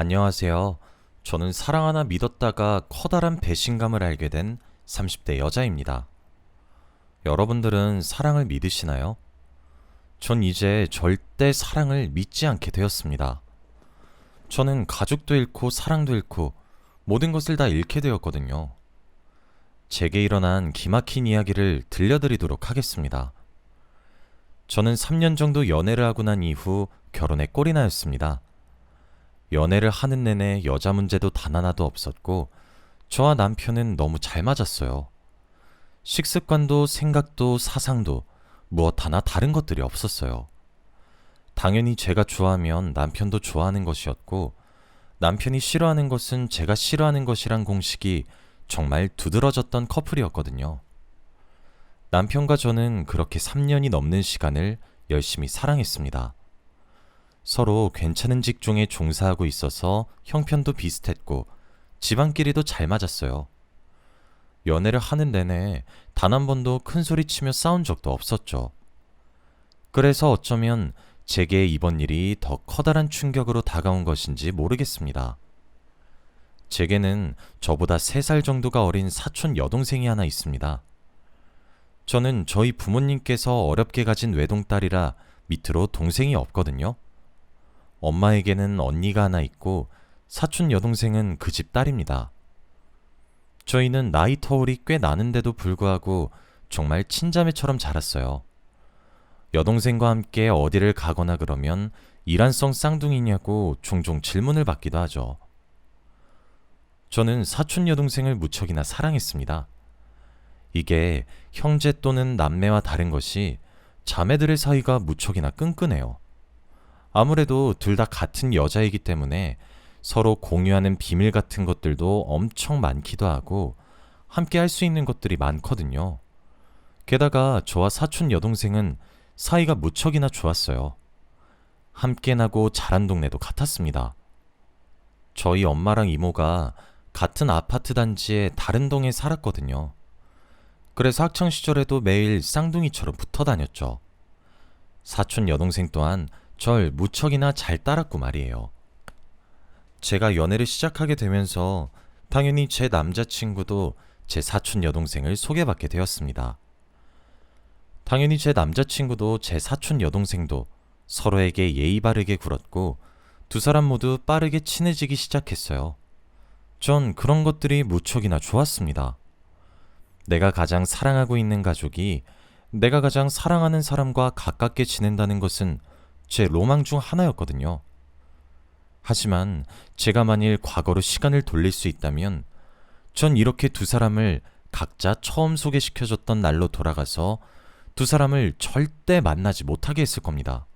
안녕하세요. 저는 사랑 하나 믿었다가 커다란 배신감을 알게 된 30대 여자입니다. 여러분들은 사랑을 믿으시나요? 전 이제 절대 사랑을 믿지 않게 되었습니다. 저는 가족도 잃고 사랑도 잃고 모든 것을 다 잃게 되었거든요. 제게 일어난 기막힌 이야기를 들려드리도록 하겠습니다. 저는 3년 정도 연애를 하고 난 이후 결혼에 꼴이 나였습니다. 연애를 하는 내내 여자 문제도 단 하나도 없었고, 저와 남편은 너무 잘 맞았어요. 식습관도 생각도 사상도 무엇 하나 다른 것들이 없었어요. 당연히 제가 좋아하면 남편도 좋아하는 것이었고, 남편이 싫어하는 것은 제가 싫어하는 것이란 공식이 정말 두드러졌던 커플이었거든요. 남편과 저는 그렇게 3년이 넘는 시간을 열심히 사랑했습니다. 서로 괜찮은 직종에 종사하고 있어서 형편도 비슷했고 집안끼리도 잘 맞았어요. 연애를 하는 내내 단 한 번도 큰 소리 치며 싸운 적도 없었죠. 그래서 어쩌면 제게 이번 일이 더 커다란 충격으로 다가온 것인지 모르겠습니다. 제게는 저보다 3살 정도가 어린 사촌 여동생이 하나 있습니다. 저는 저희 부모님께서 어렵게 가진 외동딸이라 밑으로 동생이 없거든요. 엄마에게는 언니가 하나 있고 사촌 여동생은 그 집 딸입니다. 저희는 나이 터울이 꽤 나는데도 불구하고 정말 친자매처럼 자랐어요. 여동생과 함께 어디를 가거나 그러면 이란성 쌍둥이냐고 종종 질문을 받기도 하죠. 저는 사촌 여동생을 무척이나 사랑했습니다. 이게 형제 또는 남매와 다른 것이 자매들의 사이가 무척이나 끈끈해요. 아무래도 둘 다 같은 여자이기 때문에 서로 공유하는 비밀 같은 것들도 엄청 많기도 하고 함께 할 수 있는 것들이 많거든요. 게다가 저와 사촌 여동생은 사이가 무척이나 좋았어요. 함께 나고 자란 동네도 같았습니다. 저희 엄마랑 이모가 같은 아파트 단지의 다른 동에 살았거든요. 그래서 학창 시절에도 매일 쌍둥이처럼 붙어 다녔죠. 사촌 여동생 또한 절 무척이나 잘 따랐고 말이에요. 제가 연애를 시작하게 되면서 당연히 제 남자친구도 제 사촌 여동생을 소개받게 되었습니다. 당연히 제 남자친구도 제 사촌 여동생도 서로에게 예의 바르게 굴었고 두 사람 모두 빠르게 친해지기 시작했어요. 전 그런 것들이 무척이나 좋았습니다. 내가 가장 사랑하고 있는 가족이 내가 가장 사랑하는 사람과 가깝게 지낸다는 것은 제 로망 중 하나였거든요. 하지만 제가 만일 과거로 시간을 돌릴 수 있다면 전 이렇게 두 사람을 각자 처음 소개시켜줬던 날로 돌아가서 두 사람을 절대 만나지 못하게 했을 겁니다.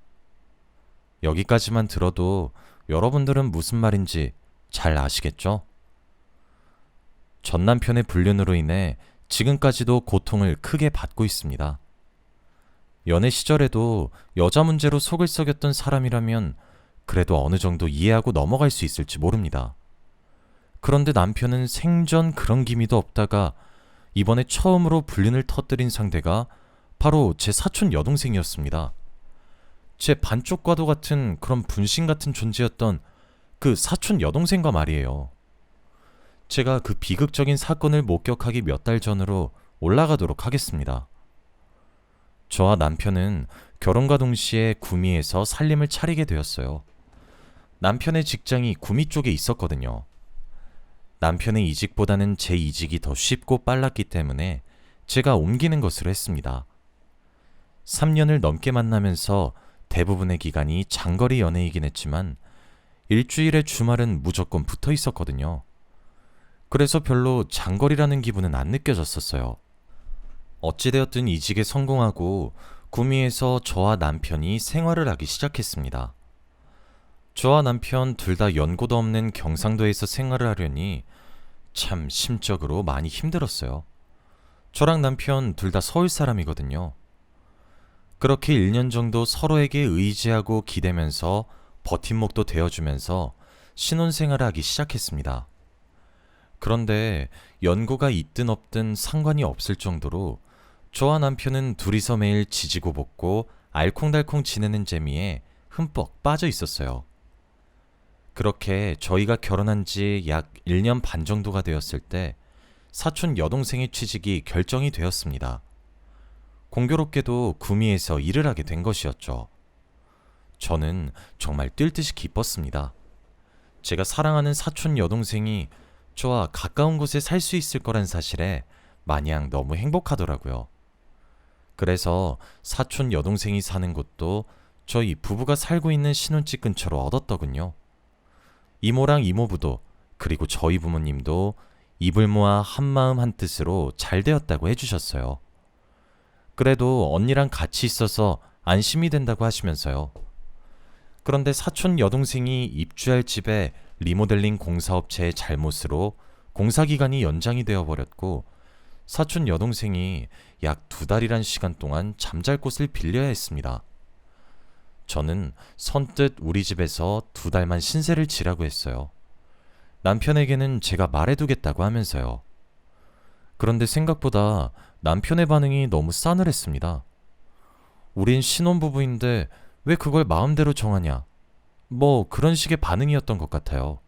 여기까지만 들어도 여러분들은 무슨 말인지 잘 아시겠죠? 전 남편의 불륜으로 인해 지금까지도 고통을 크게 받고 있습니다. 연애 시절에도 여자 문제로 속을 썩였던 사람이라면 그래도 어느 정도 이해하고 넘어갈 수 있을지 모릅니다. 그런데 남편은 생전 그런 기미도 없다가 이번에 처음으로 불륜을 터뜨린 상대가 바로 제 사촌 여동생이었습니다. 제 반쪽과도 같은 그런 분신 같은 존재였던 그 사촌 여동생과 말이에요. 제가 그 비극적인 사건을 목격하기 몇 달 전으로 올라가도록 하겠습니다. 저와 남편은 결혼과 동시에 구미에서 살림을 차리게 되었어요. 남편의 직장이 구미 쪽에 있었거든요. 남편의 이직보다는 제 이직이 더 쉽고 빨랐기 때문에 제가 옮기는 것으로 했습니다. 3년을 넘게 만나면서 대부분의 기간이 장거리 연애이긴 했지만 일주일의 주말은 무조건 붙어 있었거든요. 그래서 별로 장거리라는 기분은 안 느껴졌었어요. 어찌되었든 이직에 성공하고 구미에서 저와 남편이 생활을 하기 시작했습니다. 저와 남편 둘 다 연고도 없는 경상도에서 생활을 하려니 참 심적으로 많이 힘들었어요. 저랑 남편 둘 다 서울 사람이거든요. 그렇게 1년 정도 서로에게 의지하고 기대면서 버팀목도 되어주면서 신혼생활을 하기 시작했습니다. 그런데 연고가 있든 없든 상관이 없을 정도로 저와 남편은 둘이서 매일 지지고 볶고 알콩달콩 지내는 재미에 흠뻑 빠져 있었어요. 그렇게 저희가 결혼한 지 약 1년 반 정도가 되었을 때 사촌 여동생의 취직이 결정이 되었습니다. 공교롭게도 구미에서 일을 하게 된 것이었죠. 저는 정말 뛸 듯이 기뻤습니다. 제가 사랑하는 사촌 여동생이 저와 가까운 곳에 살 수 있을 거란 사실에 마냥 너무 행복하더라고요. 그래서 사촌 여동생이 사는 곳도 저희 부부가 살고 있는 신혼집 근처로 얻었더군요. 이모랑 이모부도 그리고 저희 부모님도 입을 모아 한마음 한뜻으로 잘 되었다고 해주셨어요. 그래도 언니랑 같이 있어서 안심이 된다고 하시면서요. 그런데 사촌 여동생이 입주할 집에 리모델링 공사업체의 잘못으로 공사 기간이 연장이 되어 버렸고 사촌 여동생이 약 두 달이란 시간 동안 잠잘 곳을 빌려야 했습니다. 저는 선뜻 우리 집에서 두 달만 신세를 지라고 했어요. 남편에게는 제가 말해두겠다고 하면서요. 그런데 생각보다 남편의 반응이 너무 싸늘했습니다. 우린 신혼부부인데 왜 그걸 마음대로 정하냐? 뭐 그런 식의 반응이었던 것 같아요.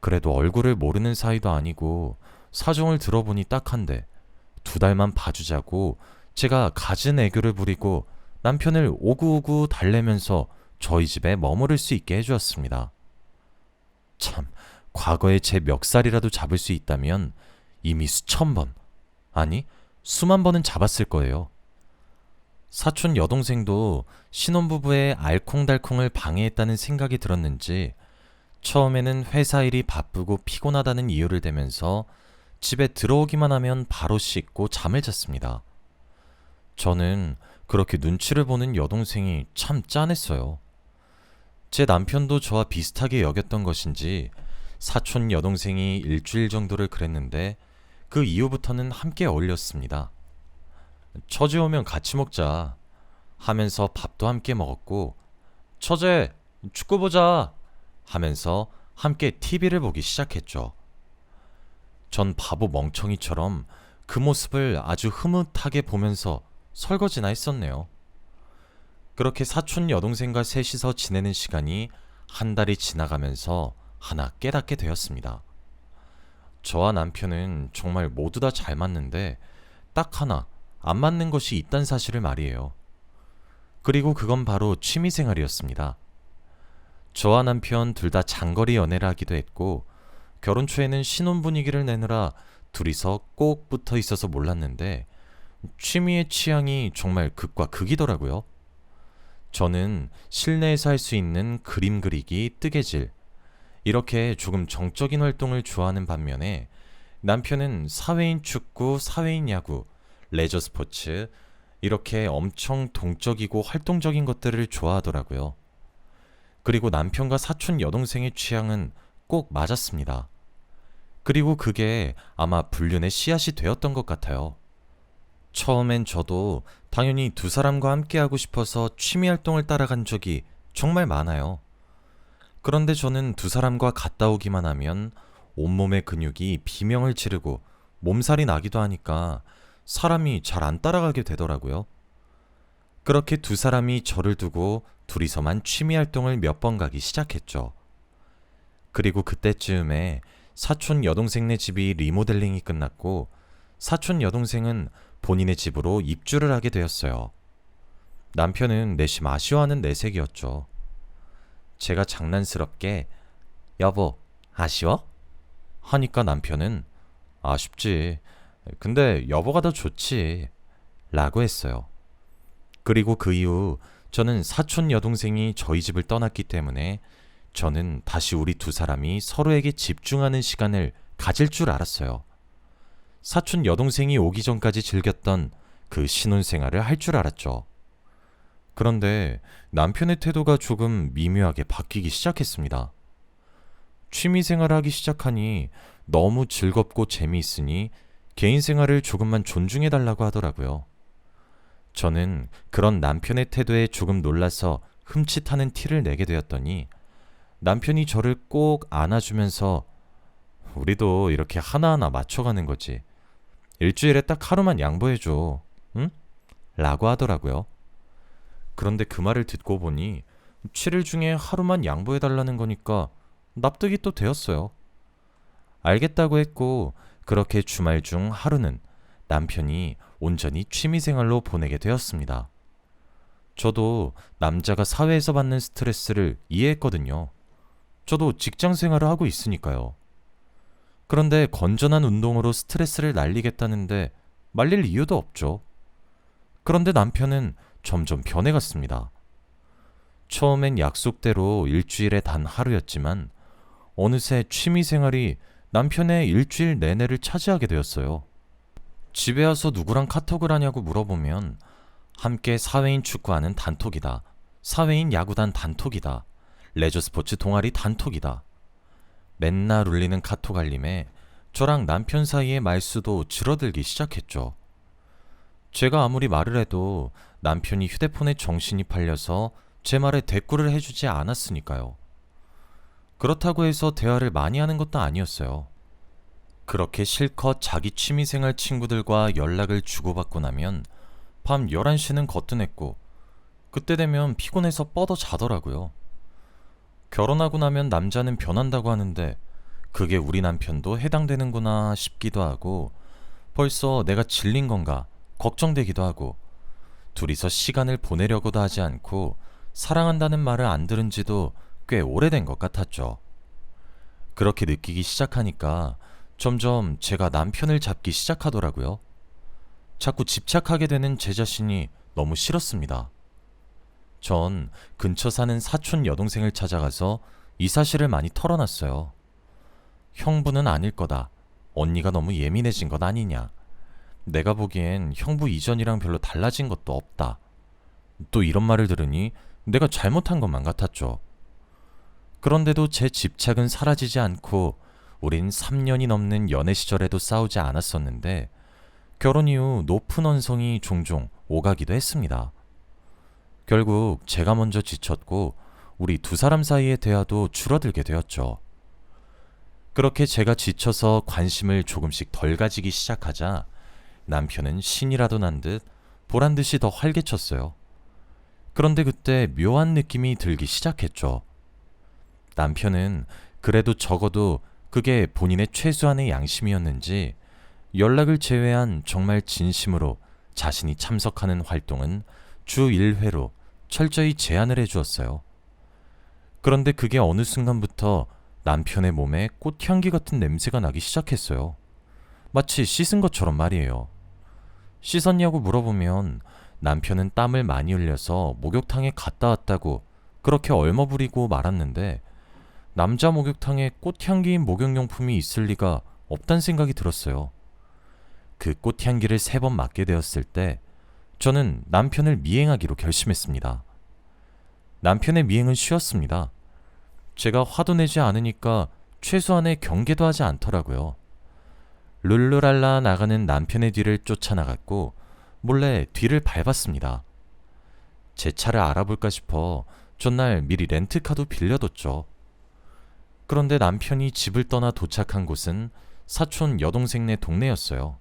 그래도 얼굴을 모르는 사이도 아니고 사정을 들어보니 딱한데 두 달만 봐주자고 제가 갖은 애교를 부리고 남편을 오구오구 달래면서 저희 집에 머무를 수 있게 해주었습니다. 참, 과거에 제 멱살이라도 잡을 수 있다면 이미 수천 번, 아니, 수만 번은 잡았을 거예요. 사촌 여동생도 신혼부부의 알콩달콩을 방해했다는 생각이 들었는지 처음에는 회사 일이 바쁘고 피곤하다는 이유를 대면서 집에 들어오기만 하면 바로 씻고 잠을 잤습니다. 저는 그렇게 눈치를 보는 여동생이 참 짠했어요. 제 남편도 저와 비슷하게 여겼던 것인지 사촌 여동생이 일주일 정도를 그랬는데 그 이후부터는 함께 어울렸습니다. 처제 오면 같이 먹자 하면서 밥도 함께 먹었고 처제 축구 보자 하면서 함께 TV를 보기 시작했죠. 전 바보 멍청이처럼 그 모습을 아주 흐뭇하게 보면서 설거지나 했었네요. 그렇게 사촌 여동생과 셋이서 지내는 시간이 한 달이 지나가면서 하나 깨닫게 되었습니다. 저와 남편은 정말 모두 다 잘 맞는데 딱 하나 안 맞는 것이 있단 사실을 말이에요. 그리고 그건 바로 취미생활이었습니다. 저와 남편 둘 다 장거리 연애를 하기도 했고 결혼 초에는 신혼 분위기를 내느라 둘이서 꼭 붙어 있어서 몰랐는데 취미의 취향이 정말 극과 극이더라고요. 저는 실내에서 할 수 있는 그림 그리기, 뜨개질, 이렇게 조금 정적인 활동을 좋아하는 반면에 남편은 사회인 축구, 사회인 야구, 레저 스포츠, 이렇게 엄청 동적이고 활동적인 것들을 좋아하더라고요. 그리고 남편과 사촌 여동생의 취향은 꼭 맞았습니다. 그리고 그게 아마 불륜의 씨앗이 되었던 것 같아요. 처음엔 저도 당연히 두 사람과 함께 하고 싶어서 취미 활동을 따라간 적이 정말 많아요. 그런데 저는 두 사람과 갔다 오기만 하면 온몸의 근육이 비명을 지르고 몸살이 나기도 하니까 사람이 잘 안 따라가게 되더라고요. 그렇게 두 사람이 저를 두고 둘이서만 취미 활동을 몇 번 가기 시작했죠. 그리고 그때쯤에 사촌 여동생네 집이 리모델링이 끝났고 사촌 여동생은 본인의 집으로 입주를 하게 되었어요. 남편은 내심 아쉬워하는 내색이었죠. 제가 장난스럽게 여보, 아쉬워? 하니까 남편은 아쉽지. 근데 여보가 더 좋지. 라고 했어요. 그리고 그 이후 저는 사촌 여동생이 저희 집을 떠났기 때문에 저는 다시 우리 두 사람이 서로에게 집중하는 시간을 가질 줄 알았어요. 사촌 여동생이 오기 전까지 즐겼던 그 신혼 생활을 할 줄 알았죠. 그런데 남편의 태도가 조금 미묘하게 바뀌기 시작했습니다. 취미 생활을 하기 시작하니 너무 즐겁고 재미있으니 개인 생활을 조금만 존중해 달라고 하더라고요. 저는 그런 남편의 태도에 조금 놀라서 흠칫하는 티를 내게 되었더니 남편이 저를 꼭 안아주면서 우리도 이렇게 하나하나 맞춰가는 거지. 일주일에 딱 하루만 양보해줘. 응? 라고 하더라고요. 그런데 그 말을 듣고 보니 7일 중에 하루만 양보해달라는 거니까 납득이 또 되었어요. 알겠다고 했고, 그렇게 주말 중 하루는 남편이 온전히 취미생활로 보내게 되었습니다. 저도 남자가 사회에서 받는 스트레스를 이해했거든요. 저도 직장 생활을 하고 있으니까요. 그런데 건전한 운동으로 스트레스를 날리겠다는데 말릴 이유도 없죠. 그런데 남편은 점점 변해갔습니다. 처음엔 약속대로 일주일에 단 하루였지만 어느새 취미 생활이 남편의 일주일 내내를 차지하게 되었어요. 집에 와서 누구랑 카톡을 하냐고 물어보면 함께 사회인 축구하는 단톡이다. 사회인 야구단 단톡이다. 레저 스포츠 동아리 단톡이다. 맨날 울리는 카톡 알림에 저랑 남편 사이의 말수도 줄어들기 시작했죠. 제가 아무리 말을 해도 남편이 휴대폰에 정신이 팔려서 제 말에 대꾸를 해주지 않았으니까요. 그렇다고 해서 대화를 많이 하는 것도 아니었어요. 그렇게 실컷 자기 취미생활 친구들과 연락을 주고받고 나면 밤 11시는 거뜬했고 그때 되면 피곤해서 뻗어 자더라고요. 결혼하고 나면 남자는 변한다고 하는데 그게 우리 남편도 해당되는구나 싶기도 하고 벌써 내가 질린 건가 걱정되기도 하고 둘이서 시간을 보내려고도 하지 않고 사랑한다는 말을 안 들은 지도 꽤 오래된 것 같았죠. 그렇게 느끼기 시작하니까 점점 제가 남편을 잡기 시작하더라고요. 자꾸 집착하게 되는 제 자신이 너무 싫었습니다. 전 근처 사는 사촌 여동생을 찾아가서 이 사실을 많이 털어놨어요. 형부는 아닐 거다. 언니가 너무 예민해진 것 아니냐. 내가 보기엔 형부 이전이랑 별로 달라진 것도 없다. 또 이런 말을 들으니 내가 잘못한 것만 같았죠. 그런데도 제 집착은 사라지지 않고 우린 3년이 넘는 연애 시절에도 싸우지 않았었는데 결혼 이후 높은 언성이 종종 오가기도 했습니다. 결국 제가 먼저 지쳤고 우리 두 사람 사이의 대화도 줄어들게 되었죠. 그렇게 제가 지쳐서 관심을 조금씩 덜 가지기 시작하자 남편은 신이라도 난 듯 보란 듯이 더 활개쳤어요. 그런데 그때 묘한 느낌이 들기 시작했죠. 남편은 그래도 적어도 그게 본인의 최소한의 양심이었는지 연락을 제외한 정말 진심으로 자신이 참석하는 활동은 주 1회로 철저히 제한을 해주었어요. 그런데 그게 어느 순간부터 남편의 몸에 꽃향기 같은 냄새가 나기 시작했어요. 마치 씻은 것처럼 말이에요. 씻었냐고 물어보면 남편은 땀을 많이 흘려서 목욕탕에 갔다 왔다고 그렇게 얼머부리고 말았는데 남자 목욕탕에 꽃향기인 목욕용품이 있을 리가 없단 생각이 들었어요. 그 꽃향기를 세 번 맡게 되었을 때 저는 남편을 미행하기로 결심했습니다. 남편의 미행은 쉬웠습니다. 제가 화도 내지 않으니까 최소한의 경계도 하지 않더라고요. 룰루랄라 나가는 남편의 뒤를 쫓아나갔고 몰래 뒤를 밟았습니다. 제 차를 알아볼까 싶어 전날 미리 렌트카도 빌려뒀죠. 그런데 남편이 집을 떠나 도착한 곳은 사촌 여동생네 동네였어요.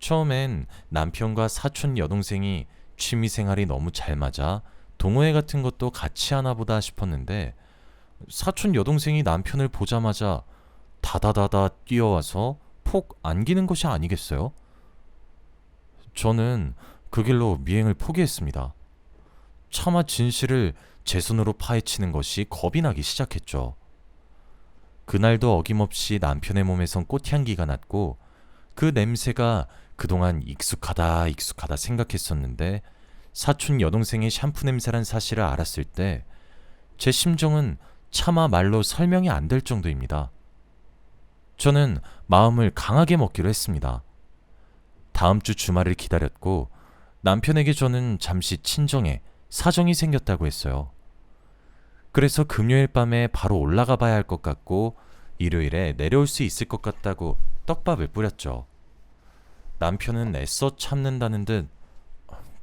처음엔 남편과 사촌 여동생이 취미 생활이 너무 잘 맞아 동호회 같은 것도 같이 하나 보다 싶었는데 사촌 여동생이 남편을 보자마자 다다다다 뛰어와서 폭 안기는 것이 아니겠어요? 저는 그 길로 미행을 포기했습니다. 차마 진실을 제 손으로 파헤치는 것이 겁이 나기 시작했죠. 그날도 어김없이 남편의 몸에선 꽃향기가 났고 그 냄새가 그동안 익숙하다 익숙하다 생각했었는데 사촌 여동생의 샴푸 냄새란 사실을 알았을 때 제 심정은 차마 말로 설명이 안 될 정도입니다. 저는 마음을 강하게 먹기로 했습니다. 다음 주 주말을 기다렸고 남편에게 저는 잠시 친정에 사정이 생겼다고 했어요. 그래서 금요일 밤에 바로 올라가 봐야 할 것 같고 일요일에 내려올 수 있을 것 같다고 떡밥을 뿌렸죠. 남편은 애써 참는다는 듯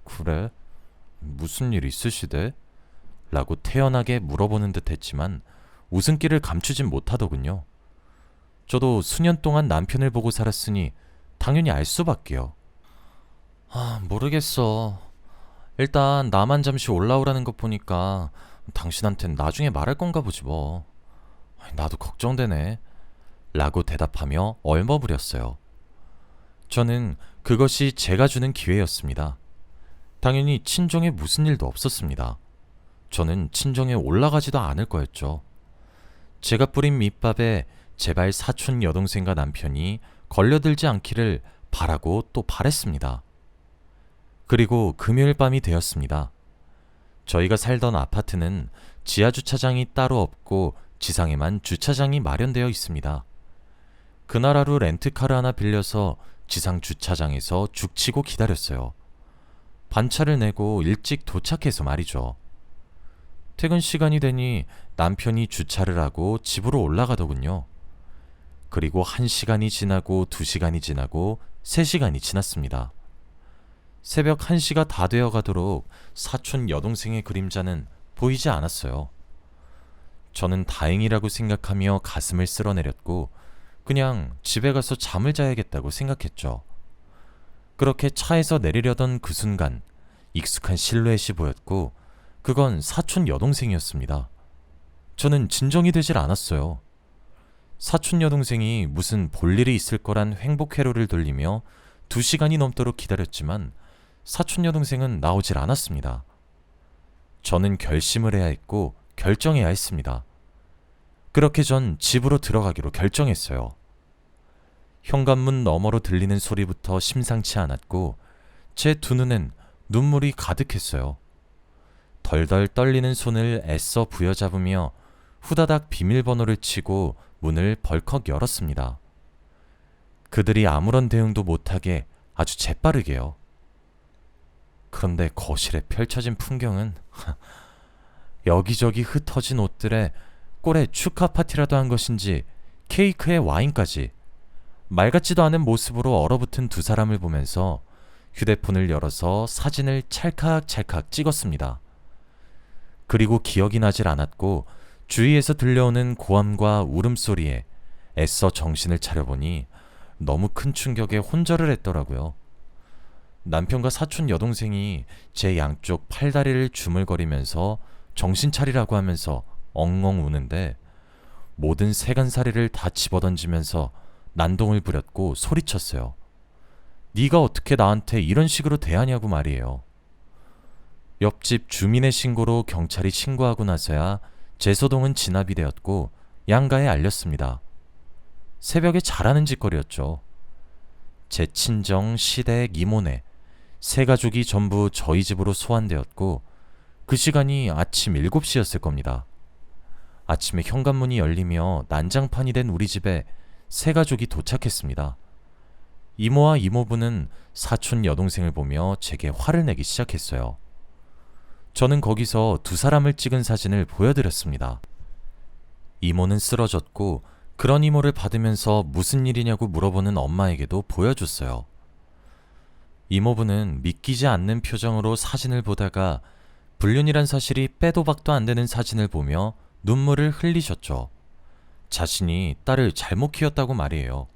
그래? 무슨 일 있으시대? 라고 태연하게 물어보는 듯 했지만 웃음기를 감추진 못하더군요. 저도 수년 동안 남편을 보고 살았으니 당연히 알 수밖에요. 아, 모르겠어. 일단 나만 잠시 올라오라는 것 보니까 당신한텐 나중에 말할 건가 보지 뭐. 나도 걱정되네. 라고 대답하며 얼머무렸어요. 저는 그것이 제가 주는 기회였습니다. 당연히 친정에 무슨 일도 없었습니다. 저는 친정에 올라가지도 않을 거였죠. 제가 뿌린 밑밥에 제발 사촌 여동생과 남편이 걸려들지 않기를 바라고 또 바랬습니다. 그리고 금요일 밤이 되었습니다. 저희가 살던 아파트는 지하 주차장이 따로 없고 지상에만 주차장이 마련되어 있습니다. 그날 하루 렌트카를 하나 빌려서 지상 주차장에서 죽치고 기다렸어요. 반차를 내고 일찍 도착해서 말이죠. 퇴근 시간이 되니 남편이 주차를 하고 집으로 올라가더군요. 그리고 한 시간이 지나고 두 시간이 지나고 세 시간이 지났습니다. 새벽 1시가 다 되어 가도록 사촌 여동생의 그림자는 보이지 않았어요. 저는 다행이라고 생각하며 가슴을 쓸어내렸고 그냥 집에 가서 잠을 자야겠다고 생각했죠. 그렇게 차에서 내리려던 그 순간 익숙한 실루엣이 보였고 그건 사촌 여동생이었습니다. 저는 진정이 되질 않았어요. 사촌 여동생이 무슨 볼일이 있을 거란 행복 회로를 돌리며 두 시간이 넘도록 기다렸지만 사촌 여동생은 나오질 않았습니다. 저는 결심을 해야 했고 결정해야 했습니다. 그렇게 전 집으로 들어가기로 결정했어요. 현관문 너머로 들리는 소리부터 심상치 않았고 제 두 눈엔 눈물이 가득했어요. 덜덜 떨리는 손을 애써 부여잡으며 후다닥 비밀번호를 치고 문을 벌컥 열었습니다. 그들이 아무런 대응도 못하게 아주 재빠르게요. 그런데 거실에 펼쳐진 풍경은 여기저기 흩어진 옷들에 꼴에 축하 파티라도 한 것인지 케이크에 와인까지 말 같지도 않은 모습으로 얼어붙은 두 사람을 보면서 휴대폰을 열어서 사진을 찰칵찰칵 찍었습니다. 그리고 기억이 나질 않았고 주위에서 들려오는 고함과 울음소리에 애써 정신을 차려보니 너무 큰 충격에 혼절을 했더라고요. 남편과 사촌 여동생이 제 양쪽 팔다리를 주물거리면서 정신 차리라고 하면서 엉엉 우는데 모든 세간살이를 다 집어던지면서 난동을 부렸고 소리쳤어요. 네가 어떻게 나한테 이런 식으로 대하냐고 말이에요. 옆집 주민의 신고로 경찰이 신고하고 나서야 제소동은 진압이 되었고 양가에 알렸습니다. 새벽에 잘하는 짓거리였죠. 제 친정, 시댁, 이모네 세 가족이 전부 저희 집으로 소환되었고 그 시간이 아침 7시였을 겁니다. 아침에 현관문이 열리며 난장판이 된 우리 집에 세 가족이 도착했습니다. 이모와 이모부는 사촌 여동생을 보며 제게 화를 내기 시작했어요. 저는 거기서 두 사람을 찍은 사진을 보여드렸습니다. 이모는 쓰러졌고 그런 이모를 받으면서 무슨 일이냐고 물어보는 엄마에게도 보여줬어요. 이모부는 믿기지 않는 표정으로 사진을 보다가 불륜이란 사실이 빼도 박도 안 되는 사진을 보며 눈물을 흘리셨죠. 자신이 딸을 잘못 키웠다고 말이에요.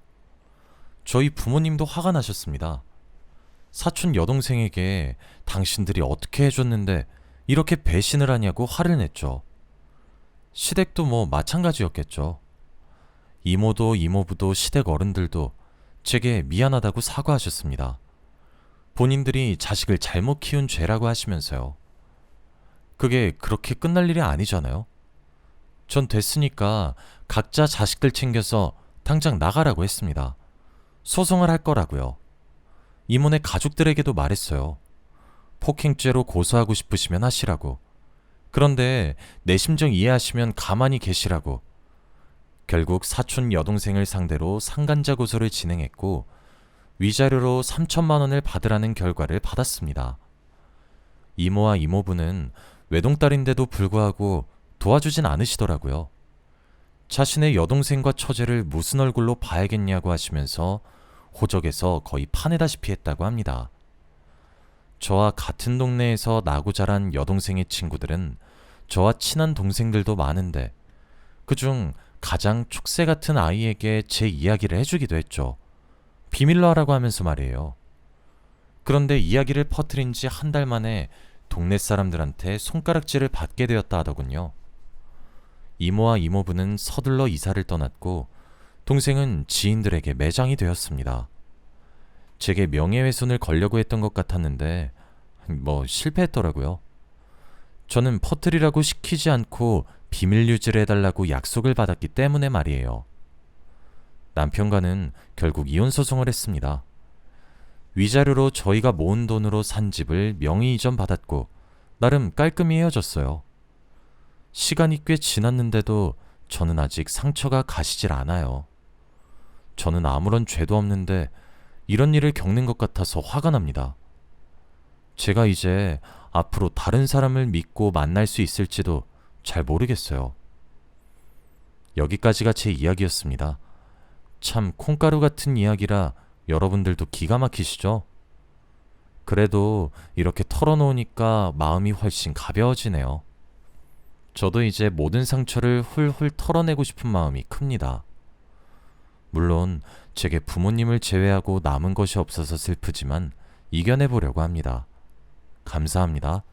저희 부모님도 화가 나셨습니다. 사촌 여동생에게 당신들이 어떻게 해줬는데 이렇게 배신을 하냐고 화를 냈죠. 시댁도 뭐 마찬가지였겠죠. 이모도 이모부도 시댁 어른들도 제게 미안하다고 사과하셨습니다. 본인들이 자식을 잘못 키운 죄라고 하시면서요. 그게 그렇게 끝날 일이 아니잖아요. 전 됐으니까 각자 자식들 챙겨서 당장 나가라고 했습니다. 소송을 할 거라고요. 이모네 가족들에게도 말했어요. 폭행죄로 고소하고 싶으시면 하시라고. 그런데 내 심정 이해하시면 가만히 계시라고. 결국 사촌 여동생을 상대로 상간자 고소를 진행했고 위자료로 3천만 원을 받으라는 결과를 받았습니다. 이모와 이모부는 외동딸인데도 불구하고 도와주진 않으시더라고요. 자신의 여동생과 처제를 무슨 얼굴로 봐야겠냐고 하시면서 호적에서 거의 파내다시피 했다고 합니다. 저와 같은 동네에서 나고 자란 여동생의 친구들은 저와 친한 동생들도 많은데 그중 가장 축새 같은 아이에게 제 이야기를 해주기도 했죠. 비밀로 하라고 하면서 말이에요. 그런데 이야기를 퍼뜨린 지 한 달 만에 동네 사람들한테 손가락질을 받게 되었다 하더군요. 이모와 이모부는 서둘러 이사를 떠났고 동생은 지인들에게 매장이 되었습니다. 제게 명예훼손을 걸려고 했던 것 같았는데 뭐 실패했더라고요. 저는 퍼뜨리라고 시키지 않고 비밀 유지를 해달라고 약속을 받았기 때문에 말이에요. 남편과는 결국 이혼 소송을 했습니다. 위자료로 저희가 모은 돈으로 산 집을 명의 이전 받았고 나름 깔끔히 헤어졌어요. 시간이 꽤 지났는데도 저는 아직 상처가 가시질 않아요. 저는 아무런 죄도 없는데 이런 일을 겪는 것 같아서 화가 납니다. 제가 이제 앞으로 다른 사람을 믿고 만날 수 있을지도 잘 모르겠어요. 여기까지가 제 이야기였습니다. 참 콩가루 같은 이야기라 여러분들도 기가 막히시죠? 그래도 이렇게 털어놓으니까 마음이 훨씬 가벼워지네요. 저도 이제 모든 상처를 훌훌 털어내고 싶은 마음이 큽니다. 물론 제게 부모님을 제외하고 남은 것이 없어서 슬프지만 이겨내 보려고 합니다. 감사합니다.